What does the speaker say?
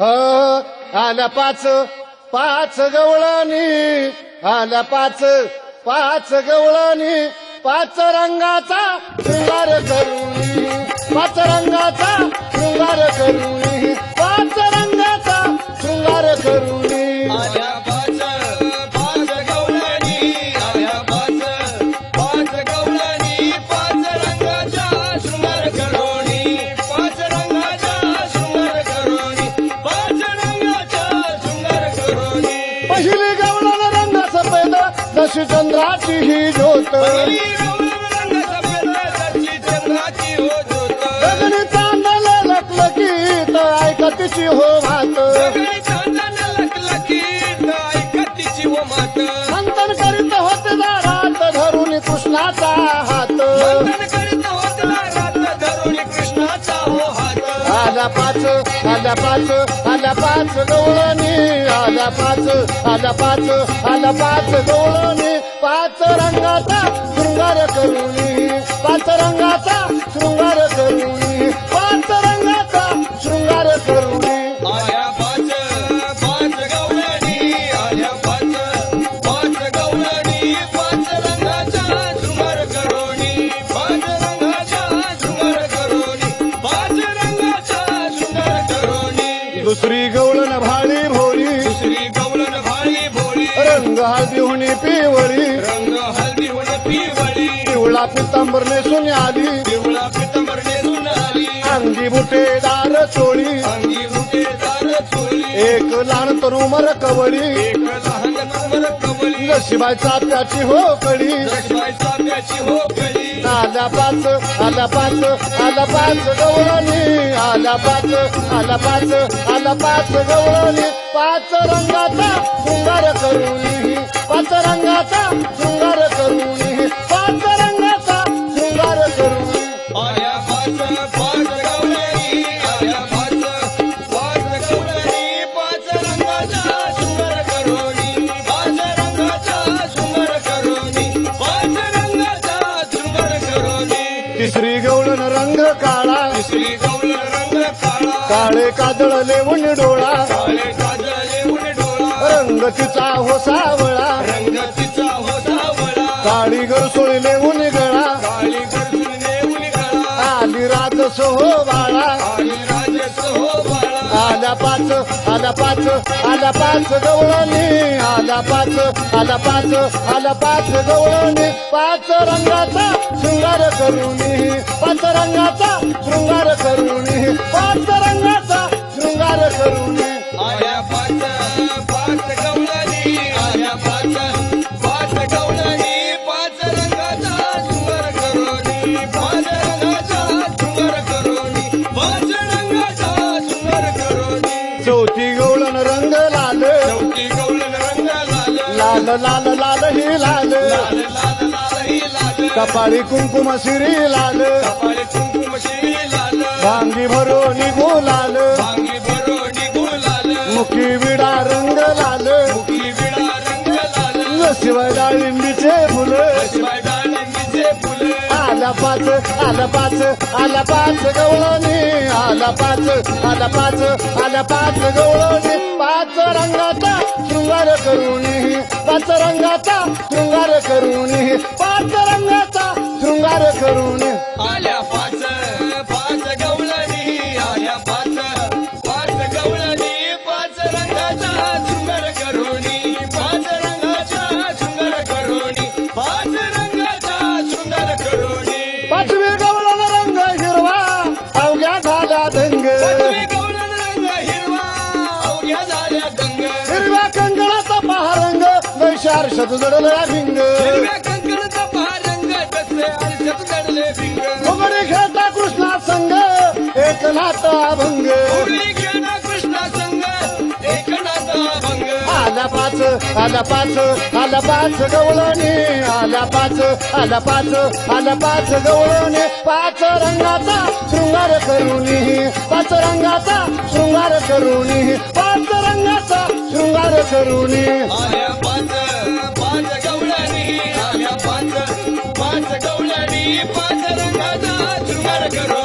ह आल्या पाच पाच गवळानी आल्या पाच पाच गवळानी पाच रंगाचा शृंगार करून पाच रंगाचा जशी चंद्राची ही ज्योत. पहिली चंद्राची हो ज्योत गगनी तिची हो भात सगळी चांदण मात मंथन करीत होते दारात धरून कृष्णाचा हात. मंथन करीत होतला रात धरून कृष्णाचा हो हात. आल्या पाच आल्या पाच आल्या पाच गवळणी आल्या पाच आल्या पाच आल्या पाच गवळणी पाच रंगाचा शृंगार करुणी पाच रंगाचा शृंगार दुसरी गवळण भाडी भोरी दुसरी गवळण भाळी भोळी. रंग हळदी होणी पिवळी. रंग हल्दी होण पिवळी. पिवळा पितांबर नेसून आली पिवळा पितंबर नेसून आली अंगी बुटेदार चोळी. अंगी रुटे दार चोळी. एक लहान तरू मर कवळी. एक लहान नंबर कवली नशिबाई चाप्याची हो कडी शिवाय साप्याची हो कळी आल्या पाच आल्या पाच आल्या पाच गवळणी आल्या पाच आल्या पाच आल्या पाच गवळणी पाच रंगाचा शृंगार करुणी पाच रंगाचा शृंगार तिसरी गवळण रंग काळा. तिसरी गवळण रंग काळा काळे कादळले उन डोळा. काळे डोळा रंग तिचा हो सावळा रंग तिचा होता वळा. काळी सोळले उन गळा. काळी गरजून नेऊन गळा आली राज सोहो बाळा. बाळा पाच आल्या पाच आल्या पाच गवळणी. आल्या पाच आल्या पाच आल्या पाच गवळणी. पाच रंगाचा शृंगार करुणी. पाच रंगाचा शृंगार करुणी. पाच रंगाचा शृंगार करुणी. लाल लाल लाल लाल ही लाल. लाल कपाळी कुंकुम शिरी लाल. भांगी भरो निघू लाल गुलाल. मुखी विडा रंग लाल. शिवाय डाळिंबीचे फुलं फुले. आला पाच आला पाच आला पाच गवळणी. आला पाच आला पाच आला पाच गवळणी. पाच रंगाचा शृंगार करून पाच रंगाचा शृंगार करुणी पाच रंगाचा शृंगार करुणी आल्या पाच पाच गवळणी आल्या पाच पाच गवळणी. पाच रंगाचा शृंगार करोनी पाच रंगाचा शृंगार करोनी पाच रंगाचा शृंगार करोनी पाचवी गवळण रंग हिरवा अवघ्या झाल्या दंग पाचवी गवळण रंग हिरवा अवघ्या झाल्या गंग हिरव्या पहारंग वैशार शत जडला भिंग. फुगडी खेळता कृष्णा संग एक एकनाथ भंग आला पाच आला पाच आला पाच गवळणी. आला पाच आला पाच आला पाच गवळणी. पाच रंगाचा शृंगार करुणी. पाच रंगाचा शृंगार करुणी. पाच रंगाचा शृंगार करुणी. करो